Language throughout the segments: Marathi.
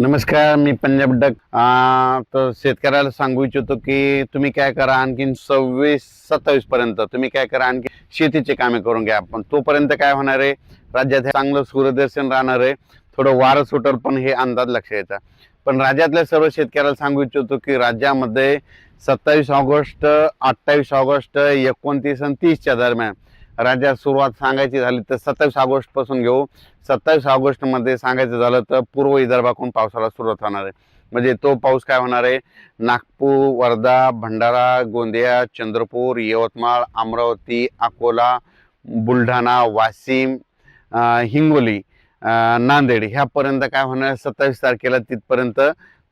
नमस्कार मी पंजाब डक. तर शेतकऱ्याला सांगू इच्छितो की तुम्ही काय करा आणखीन सव्वीस सत्तावीस पर्यंत तुम्ही काय करा आणखी शेतीचे कामे करून घ्या. पण तोपर्यंत काय होणार आहे? राज्यात हे चांगलं सूर्यदर्शन राहणार आहे. थोडं वारं सुटल पण हे अंदाज लक्ष यायचा. पण राज्यातल्या सर्व शेतकऱ्याला सांगू इच्छितो की राज्यामध्ये सत्तावीस ऑगस्ट अठ्ठावीस ऑगस्ट एकोणतीस आणि तीसच्या दरम्यान राज्यात सुरुवात सांगायची झाली तर सत्तावीस ऑगस्टपासून घेऊ. सत्तावीस ऑगस्टमध्ये सांगायचं झालं तर पूर्व विदर्भाकडून पावसाला सुरुवात होणार आहे. म्हणजे तो पाऊस काय होणार आहे? नागपूर वर्धा भंडारा गोंदिया चंद्रपूर यवतमाळ अमरावती अकोला बुलढाणा वाशिम हिंगोली नांदेड ह्यापर्यंत काय होणार सत्तावीस तारखेला तिथपर्यंत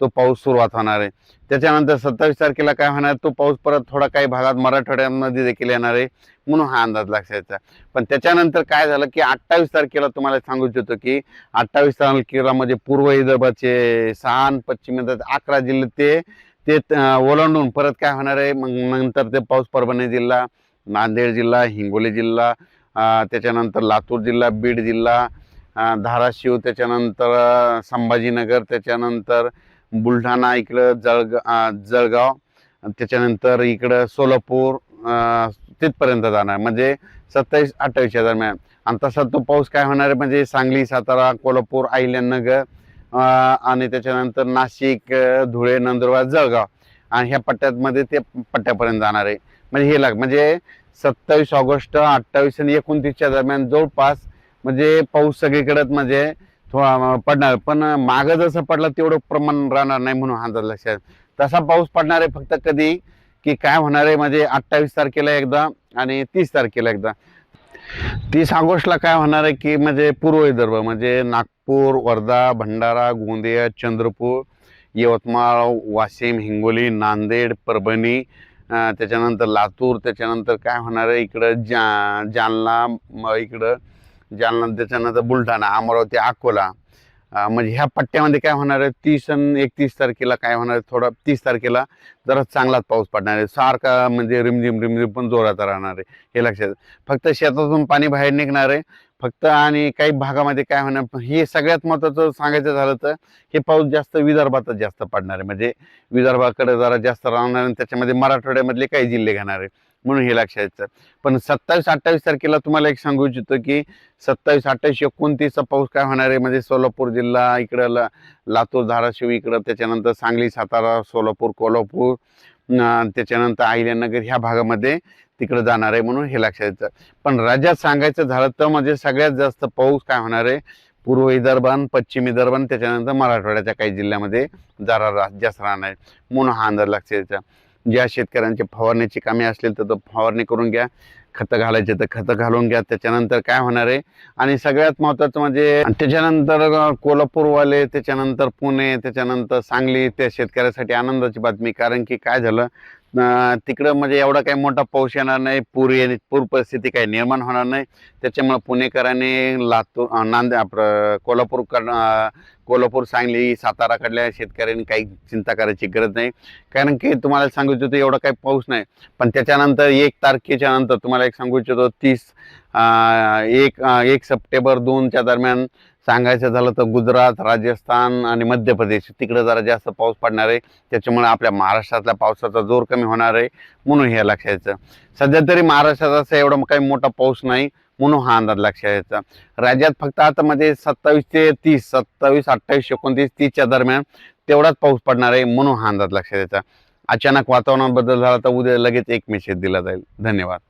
तो पाऊस सुरुवात होणार आहे. त्याच्यानंतर सत्तावीस तारखेला काय होणार तो पाऊस परत थोडा काही भागात मराठवाड्यामध्ये देखील येणार आहे म्हणून हा अंदाज लक्षायचा पण त्याच्यानंतर काय झालं की अठ्ठावीस तारखेला तुम्हाला सांगू इच्छितो की अठ्ठावीस तारखेला म्हणजे पूर्व विदर्भाचे सहा आणि पश्चिम अकरा जिल्हे ते ते ओलांडून परत काय होणार आहे मग नंतर ते पाऊस परभणी जिल्हा नांदेड जिल्हा हिंगोली जिल्हा त्याच्यानंतर लातूर जिल्हा बीड जिल्हा धाराशिव त्याच्यानंतर संभाजीनगर त्याच्यानंतर बुलढाणा इकडं जळग जळगाव त्याच्यानंतर इकडं सोलापूर तिथपर्यंत जाणार. म्हणजे सत्तावीस अठ्ठावीसच्या दरम्यान. आणि तसा तो पाऊस काय होणार आहे? म्हणजे सांगली सातारा कोल्हापूर अहिल्यानगर आणि त्याच्यानंतर नाशिक धुळे नंदुरबार जळगाव. आणि ह्या पट्ट्यामध्ये ते पट्ट्यापर्यंत जाणार आहे. म्हणजे हे लाग म्हणजे सत्तावीस ऑगस्ट अठ्ठावीस आणि एकोणतीसच्या दरम्यान जवळपास म्हणजे पाऊस सगळीकडंच म्हणजे थोडा पडणार. पण मागं जसं पडलं तेवढं प्रमाण राहणार नाही म्हणून हा अंदाज लक्षात. तसा पाऊस पडणार आहे फक्त कधी की काय होणार आहे म्हणजे अठ्ठावीस तारखेला एकदा आणि तीस तारखेला एकदा. तीस ऑगस्टला काय होणार आहे की म्हणजे पूर्व विदर्भ म्हणजे नागपूर वर्धा भंडारा गोंदिया चंद्रपूर यवतमाळ वाशिम हिंगोली नांदेड परभणी त्याच्यानंतर लातूर त्याच्यानंतर काय होणार आहे इकडं जा जालना इकडं. जालना त्याच्यानंतर बुलढाणा अमरावती अकोला म्हणजे ह्या पट्ट्यामध्ये काय होणार आहे? तीस आणि एकतीस तारखेला काय होणार आहे? थोडा तीस तारखेला जरा चांगलाच पाऊस पडणार आहे. सारखा म्हणजे रिमझिम रिमझिम पण जोरात राहणार आहे. हे लक्षात फक्त शेतातून पाणी बाहेर निघणार आहे. फक्त आणि काही भागामध्ये काय होणार? हे सगळ्यात महत्त्वाचं सांगायचं झालं तर हे पाऊस जास्त विदर्भातच जास्त पडणार आहे. म्हणजे विदर्भाकडे जरा जास्त राहणार आणि त्याच्यामध्ये मराठवाड्यामधले काही जिल्हे घेणार आहे. म्हणून हे लक्षात येतं. पण सत्तावीस अठ्ठावीस तारखेला तुम्हाला एक सांगू इच्छितो की सत्तावीस अठ्ठावीस एकोणतीसचा पाऊस काय होणार आहे? म्हणजे सोलापूर जिल्हा इकडं ला लातूर धाराशिव इकडं त्याच्यानंतर सांगली सातारा सोलापूर कोल्हापूर त्याच्यानंतर अहिल्यानगर ह्या भागामध्ये तिकडं जाणार आहे म्हणून हे लक्षात येतं. पण राज्यात सांगायचं झालं तर म्हणजे सगळ्यात जास्त पाऊस काय होणार आहे? पूर्व विदर्भान पश्चिम विदर्भान त्याच्यानंतर मराठवाड्याच्या काही जिल्ह्यामध्ये जरा जास्त राहणार आहे. म्हणून हा अंदाज लक्षात यायचा ज्या शेतकऱ्यांची फवारण्याची कामे असतील तर तो फवारणी करून घ्या खतं घालायचे तर खतं घालून घ्या त्याच्यानंतर काय होणार आहे? आणि सगळ्यात महत्त्वाचं म्हणजे त्याच्यानंतर कोल्हापूरवाले त्याच्यानंतर पुणे त्याच्यानंतर सांगली त्या शेतकऱ्यासाठी आनंदाची बातमी. कारण की काय झालं? तिकडं म्हणजे एवढा काही मोठा पाऊस येणार नाही पूर येणे पूर परिस्थिती काही निर्माण होणार नाही. त्याच्यामुळे पुणेकरांनी लातूर नांदे आपलं कोल्हापूर कोल्हापूर सांगली साताराकडल्या शेतकऱ्यांनी काही चिंता करायची गरज नाही. कारण की तुम्हाला सांगू इच्छितो एवढा काही पाऊस नाही. पण त्याच्यानंतर एक तारखेच्या नंतर तुम्हाला एक सांगू इच्छितो तीस एक एक सप्टेंबर दोनच्या दरम्यान सांगायचं झालं तर गुजरात राजस्थान आणि मध्य प्रदेश. तिकडं जरा जास्त पाऊस पडणार आहे. त्याच्यामुळे आपल्या महाराष्ट्रातल्या पावसाचा जोर कमी होणार आहे म्हणून हे लक्षायचं सध्या तरी महाराष्ट्रात असं एवढा काही मोठा पाऊस नाही म्हणून हा अंदाज लक्षात यायचा. राज्यात फक्त आता म्हणजे सत्तावीस ते तीस सत्तावीस अठ्ठावीस एकोणतीस तीसच्या दरम्यान तेवढाच पाऊस पडणार आहे म्हणून हा अंदाज लक्षात यायचा. अचानक वातावरणात बदल झाला तर उद्या लगेच एक मेसेज दिला जाईल. धन्यवाद.